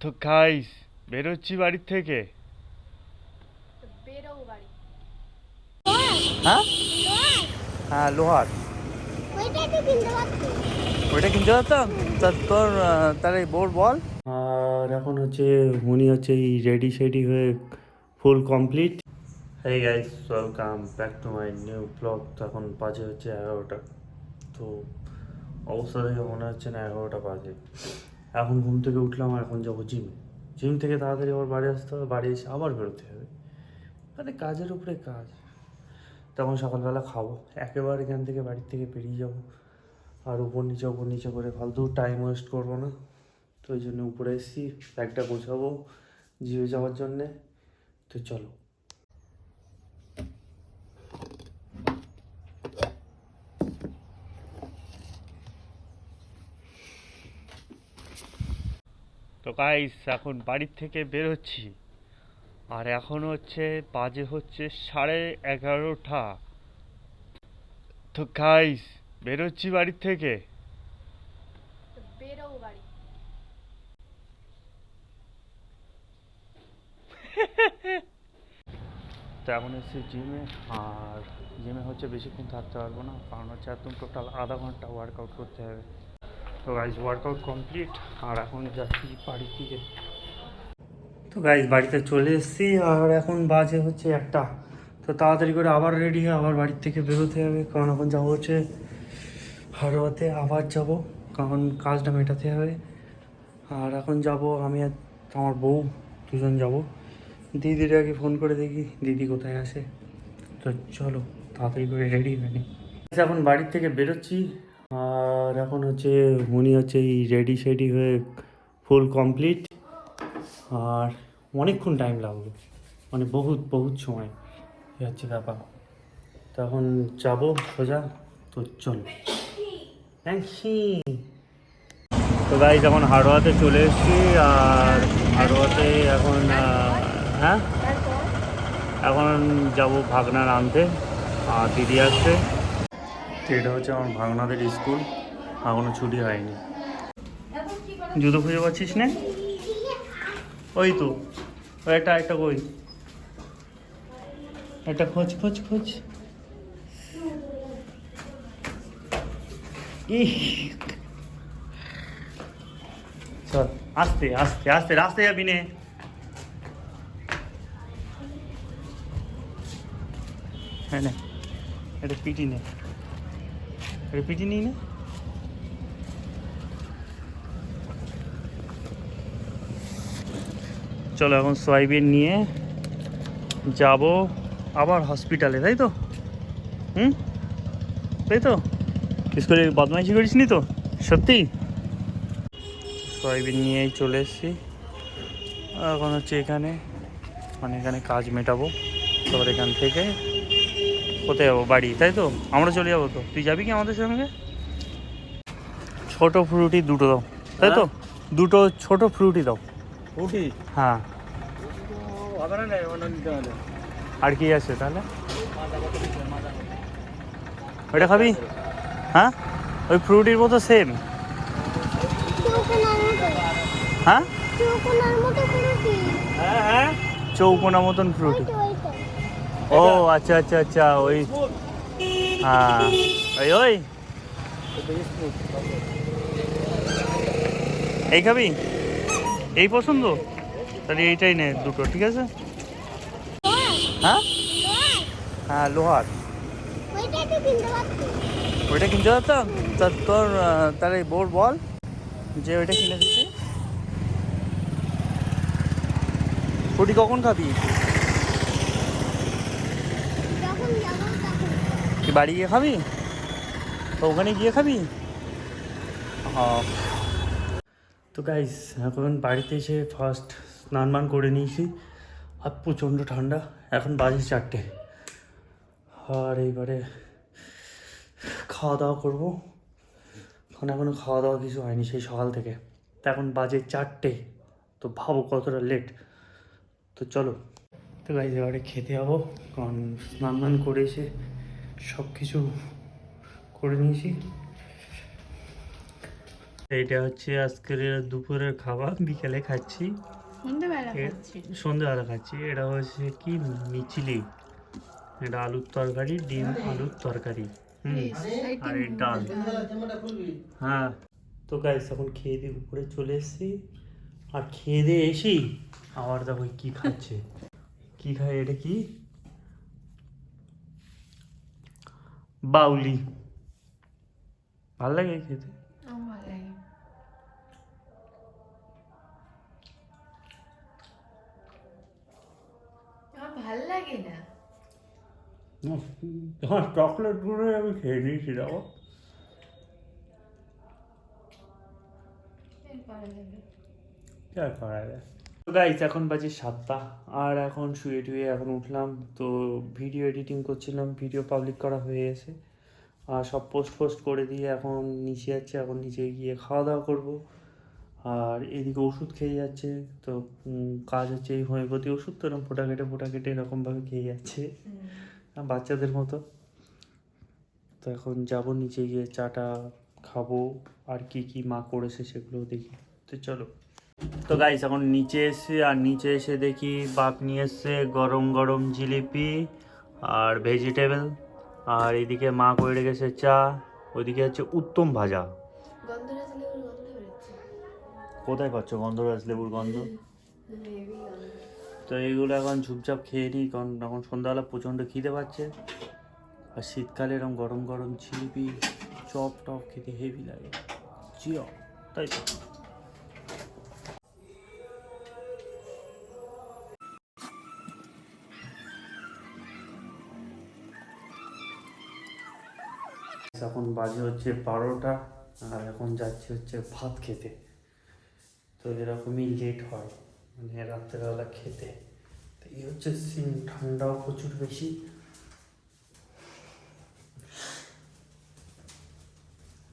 তো গাইস বেরোচ্ছি বাড়ির থেকে। হ্যাঁ? হ্যাঁ লোহার। ওইটা তো কিনতে পারছি ওইটা কিনতে পারতাম? তা তোর তাহলে বোর বল। আর এখন হচ্ছে উনি হচ্ছে এই রেডি সেডি হয়ে ফুল কমপ্লিট এই guys welcome back to my new blog তো এখন বাজে হচ্ছে এগারোটা। তো অবস্থা দেখে মনে হচ্ছে না এগারোটা বাজে। এখন ঘুম থেকে উঠলাম আর এখন যাব জিমে জিম থেকে তাড়াতাড়ি আবার বাড়ি আসতে হবে, বাড়ি এসে আবার বেরোতে হবে। মানে কাজের উপরে কাজ। তখন সকালবেলা খাব। একেবারে এখান থেকে বাড়ির থেকে বেরিয়ে যাব। আর উপর নিচে উপর নিচে করে ফালতু টাইম ওয়েস্ট করব না। তো ওই জন্য উপরে এসেছি ব্যাগটা গোছাবো জিমে যাওয়ার জন্যে। তো চলো। তো গাইস এখন বাড়ির থেকে বেরোচ্ছি আর এখন হচ্ছে বাজে হচ্ছে সাড়ে এগারোটা। তো গাইস বেরোচ্ছি বাড়ির থেকে। তো এখন এসেছি জিমে আর জিমে হচ্ছে বেশিক্ষণ থাকতে পারব না। কারণ হচ্ছে একদম টোটাল আধা ঘণ্টা ওয়ার্কআউট করতে হবে। তো গাইজ ওয়ার্কআউট কমপ্লিট আর এখন যাচ্ছি বাড়ির দিকে তো গাইজ বাড়িতে চলে এসেছি, আর এখন বাজে হচ্ছে একটা। তো তাড়াতাড়ি করে আবার রেডি হয়ে আবার বাড়ির থেকে বেরোতে হবে, কারণ এখন যাব হচ্ছে হারোয়াতে আবার যাব, কারণ কাজটা মেটাতে হবে। আর এখন যাব, আমি আর আমার বউ দুজন যাব। দিদির আগে ফোন করে দেখি, দিদি কোথায় আছে। তো চলো, তাড়াতাড়ি করে রেডি হয়ে এখন বাড়ির থেকে বেরোচ্ছি আর এখন হচ্ছে উনি হচ্ছে এই রেডি সেডি হয়ে ফুল কমপ্লিট আর অনেকক্ষণ টাইম লাগল। মানে বহুত বহুত সময়। এই হচ্ছে ব্যাপার। তখন যাব সোজা। তো চলো। তো গাইজ যখন হাড়োয়াতে চলে এসেছি। আর হাড়োয়াতে এখন হ্যাঁ? এখন যাব ভাগনার আনতে। আর দিদি আসছে। তো এটা হচ্ছে আমার ভাগনাদের স্কুল, এখনও ছুটি হয়নি। জুতো খুঁজে পাচ্ছিস না? ওই তো, ওই একটা একটা কই? একটা খোঁজ খোঁজ খোঁজ। চল, আস্তে আস্তে আস্তে, রাস্তায় যাবি নে। হ্যাঁ নে এটা পিটি নে। পিটি নিই না চলো, এখন সয়াবিন নিয়ে যাব আবার হসপিটালে তাই তো? হুম? তাই তো? স্কুলে বদমাইশি করিস নি তো? সত্যি? সয়াবিন নিয়েই চলে এসেছি। এখন হচ্ছে এখানে মানে এখানে কাজ মেটাবো। তারপর এখান থেকে কোথায় যাব? বাড়ি তাই তো? আমরা চলে যাব তো। তুই যাবি কি আমাদের সঙ্গে? ছোট ফ্রুটি দুটো দাও তাই তো? দুটো ছোট ফ্রুটি দাও। উঠি হ্যাঁ। আর কি আছে তাহলে? ওইটা খাবি? হ্যাঁ? ওই ফ্রুটির মতো সেম হ্যাঁ? হ্যাঁ হ্যাঁ। চৌকোনা মতন ফ্রুটি ও আচ্ছা আচ্ছা আচ্ছা ওই হ্যাঁ ওই ওই। এই খাবি? এই পছন্দ? তাহলে এইটাই নে দুটো, ঠিক আছে? হ্যাঁ? হ্যাঁ লোহার। ওইটা কিনতে পারতাম? তা তোর তাহলে বোর বল, যে ওইটা কিনে দিতে ফুটি কখন খাবি যখন যাব তখন কি বাড়ি গিয়ে খাবি? ওখানে গিয়ে খাবি? হ্যাঁ। তো গাইস এখন বাড়িতে এসে ফার্স্ট স্নান মান করে নিয়েছি। আর প্রচণ্ড ঠান্ডা, এখন বাজে চারটে। আর এইবারে খাওয়া দাওয়া করব এখন এখনও খাওয়া দাওয়া কিছু হয়নি সেই সকাল থেকে। তো এখন বাজে চারটে। তো ভাবো কতটা লেট তো চলো। তো গাইজ এবারে খেতে যাব। কারণ স্নান করে এসে সব কিছু করে নিয়েছি। এইটা হচ্ছে আজকের দুপুরের খাবার বিকেলে খাচ্ছি। সন্ধ্যেবেলা খাচ্ছি। এটা হচ্ছে কি? মিচিলি এটা আলুর তরকারি ডিম আলুর তরকারি। হুম। আর এই ডাল। হ্যাঁ। তো গাইস এখন খেয়ে দিয়ে উপরে চলে এসেছি। আর খেয়ে দিয়ে এসি আবার দেখো কি খাচ্ছে। কি খায় এটা কি? বাউলি। ভালো লাগে খেতে? আমার ভালো লাগে। আমার ভালো লাগে না। হ্যাঁ চকলেটগুলো আমি খেয়ে নিয়েছি আর করা যায় তো গাইস এখন বাজে সাতটা। আর এখন শুয়ে টুয়ে এখন উঠলাম। তো ভিডিও এডিটিং করছিলাম। ভিডিও পাবলিক করা হয়ে গেছে। আর সব পোস্ট ফোস্ট করে দিয়ে এখন নিচে যাচ্ছে। এখন নিচে গিয়ে খাওয়া দাওয়া করব। আর এদিকে ওষুধ খেয়ে যাচ্ছে। তো কাজ হচ্ছে এই হোমিওপ্যাথি ওষুধ। তো এরকম ফোটা কেটে ফোটা কেটে এরকমভাবে খেয়ে যাচ্ছে। বাচ্চাদের মতো। তো এখন যাব নিচে গিয়ে চাটা খাব। আর কি কি মা করেছে সেগুলো দেখি। তো চলো। তো গাইস এখন নিচে এসে আর নিচে এসে দেখি বাপ নিয়ে এসছে গরম গরম জিলিপি আর ভেজিটেবল আর এদিকে মা করে রেখেছে চা ওইদিকে হচ্ছে উত্তম ভাজা। কোথায় পাচ্ছ গন্ধরাজ লেবুর গন্ধ? গন্ধ। তো এইগুলো এখন ঝুপঝাপ খেয়ে নিই কারণ এখন সন্ধ্যাবেলা প্রচণ্ড খিদে পাচ্ছে। আর শীতকালে এরকম গরম গরম জিলিপি চপ টপ খেতে হেভি লাগে। জিও তাই তো। এখন বাজে হচ্ছে বারোটা, আর এখন যাচ্ছে হচ্ছে ভাত খেতে। তো এরকমই লেট হয় মানে রাত্রেবেলা খেতে। তো এই হচ্ছে সিন ঠান্ডাও প্রচুর বেশি।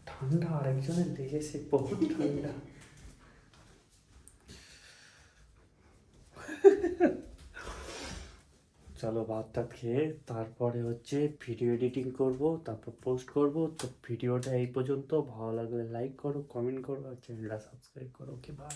ঠান্ডা আরেকজনের দেখেছি বহুত ঠান্ডা। চলো ভাত খেয়ে, তারপরে হচ্ছে ভিডিও এডিটিং করব, তারপর পোস্ট করব। তো ভিডিওটা এই পর্যন্ত, ভালো লাগলে লাইক করো কমেন্ট করো, আর চ্যানেলটা সাবস্ক্রাইব করো ওকে বাই